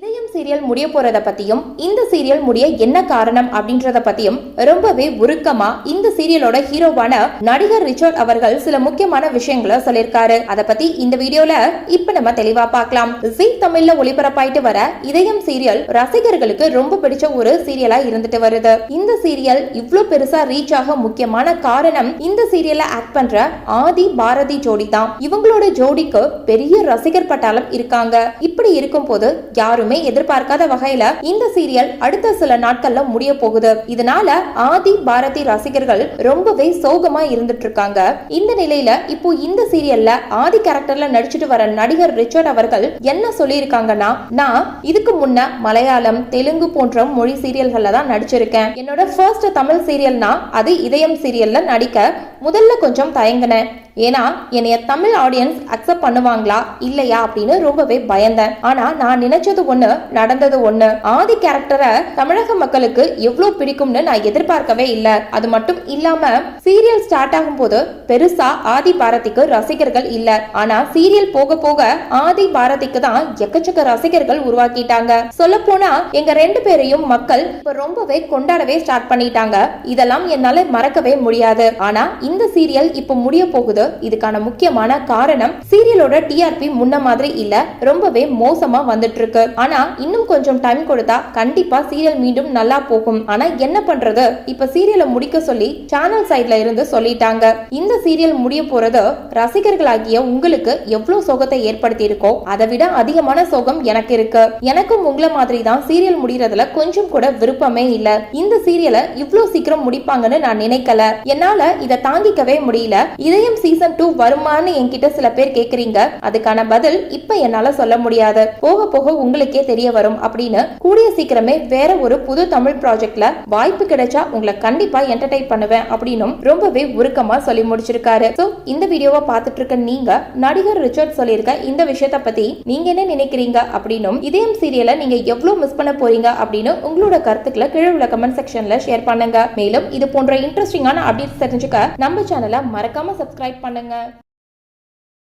இதயம் சீரியல் முடிய போறத பத்தியும் இந்த சீரியல் முடிய என்ன காரணம் அப்படின்றத பத்தியும் ரொம்பவே உருக்கமா இந்த சீரியலோட ஹீரோவான நடிகர் ரிச்சர்ட் அவர்கள் சில முக்கியமான விஷயங்களை சொல்லியிருக்காரு. அத பத்தி இந்த வீடியோல இப்ப நம்ம தெளிவா பார்க்கலாம். ஜி தமிழ்ல ஒளிபரப்பாயிட்டு வர இதயம் சீரியல் ரசிகர்களுக்கு ரொம்ப பிடிச்ச ஒரு சீரியலா இருந்துட்டு வருது. இந்த சீரியல் இவ்ளோ பெருசா ரீச் ஆக முக்கியமான காரணம் இந்த சீரியல்ல ஆக்ட் பண்ற ஆதி பாரதி ஜோடி தான். இவங்களோட ஜோடிக்கு பெரிய ரசிகர் பட்டாளம் இருக்காங்க. இப்படி இருக்கும் போது யாரும் எதிர்பார்க்காத வகையில இந்த சீரியல் அடுத்த சில நாட்கள்ல முடிய போகுது. இதனால ஆதி பாரதி ரசிகர்கள் ரொம்பவே சோகமா இருந்துட்டு இருக்காங்க. இந்த நிலையில இப்போ இந்த சீரியல்ல ஆதி கேரக்டர்ல நடிச்சிட்டு வர நடிகர் ரிச்சர்ட் அவர்கள் என்ன சொல்லியிருக்காங்கன்னா நான் இதுக்கு முன்ன மலையாளம் தெலுங்கு போன்ற மொழி சீரியல்கள்ல தான் நடிச்சிருக்கேன். என்னோட ஃபர்ஸ்ட் தமிழ் சீரியல்னா அது இதயம் சீரியல்ல நடிக்க முதல்ல கொஞ்சம் தயங்கினேன். ஏன்னா என்னைய தமிழ் ஆடியன்ஸ் அக்செப்ட் பண்ணுவாங்களா? இல்லையா? அப்படின்னு ரொம்பவே பயந்தேன். ஆனா நான் நினைச்சது ஒண்ணு நடந்தது ஒண்ணு. ஆதி கேரக்டரை தமிழக மக்களுக்கு எவ்வளவு பிடிக்கும்னு நான் எதிர்பார்க்கவே இல்லை. அது மட்டும் இல்லாம சீரியல் ஸ்டார்ட் ஆகும் போது பெருசா ஆதி பாரதிக்கு ரசிகர்கள் இல்ல. ஆனா சீரியல் போக போக ஆதி பாரதிக்கு தான் எக்கச்சக்க ரசிகர்கள் உருவாக்கிட்டாங்க. சொல்ல போனா எங்க ரெண்டு பேரையும் மக்கள் இப்ப ரொம்பவே கொண்டாடவே ஸ்டார்ட் பண்ணிட்டாங்க. இதெல்லாம் என்னால மறக்கவே முடியாது. ஆனா இந்த சீரியல் இப்ப முடிய போகுது. இதுக்கான முக்கியமான காரணம் சீரியலோட டிஆர்பி முன்ன மாதிரி இல்ல ரொம்பவே மோசமா வந்துட்டு இருக்கு ஆனா இன்னும் கொஞ்சம் டைம் கொடுத்தா கண்டிப்பா சீரியல் மீண்டும் நல்லா போகும். ஆனா என்ன பண்றது? இப்ப சீரியலை முடிக்க சொல்லி சேனல் சைட்ல இருந்து சொல்லிட்டாங்க. இந்த சீரியல் முடிய போறது ரசிகர்களாகிய உங்களுக்கு எவ்வளவு சோகத்தை ஏற்படுத்தி இருக்கோ அதை விட அதிகமான சோகம் எனக்கு இருக்கு. எனக்கும் உங்களை மாதிரி தான் சீரியல் முடியறதுல கொஞ்சம் கூட விருப்பமே இல்ல. இந்த சீரியலை இவ்ளோ சீக்கிரம் முடிப்பாங்கன்னு நான் நினைக்கல. என்னால இதை தாங்கிக்கவே முடியல. இதயம் சீசன் டூ வருமான்னு என்கிட்ட சில பேர் கேக்குறீங்க. அதுக்கான பதில் இப்ப என்னால சொல்ல முடியாது. போக போக உங்களுக்கே தெரிய வரும் அப்படின்னு கூடிய சீக்கிரமே வேற ஒரு புது தமிழ் ப்ராஜெக்ட்ல வாய்ப்பு கிடைச்சா உங்களை கண்டிப்பா என்டர்டைன் பண்ணுவேன் அப்படின்னும் ரொம்பவே உருக்கமா சொல்லி முடிச்சிருக்காரு. சோ இந்த வீடியோவை பார்த்துட்டு இருக்க நீங்க நடிகர் ரிச்சர்ட் சொல்லியிருக்க இந்த விஷயத்த பத்தி நீங்க என்ன நினைக்கிறீங்க அப்படின்னும் இதயம் சீரியலை நீங்க எவ்வளவு மிஸ் பண்ண போறீங்க அப்படின்னு உங்களோட கருத்துக்களை கீழே உள்ள கமெண்ட் செக்ஷன்ல ஷேர் பண்ணுங்க. மேலும் இது போன்ற இன்ட்ரெஸ்டிங்கான அப்டேட்ஸ் தெரிஞ்சுக்க நம்ம சேனலை மறக்காம சப்ஸ்கிரைப் பண்ணுங்க.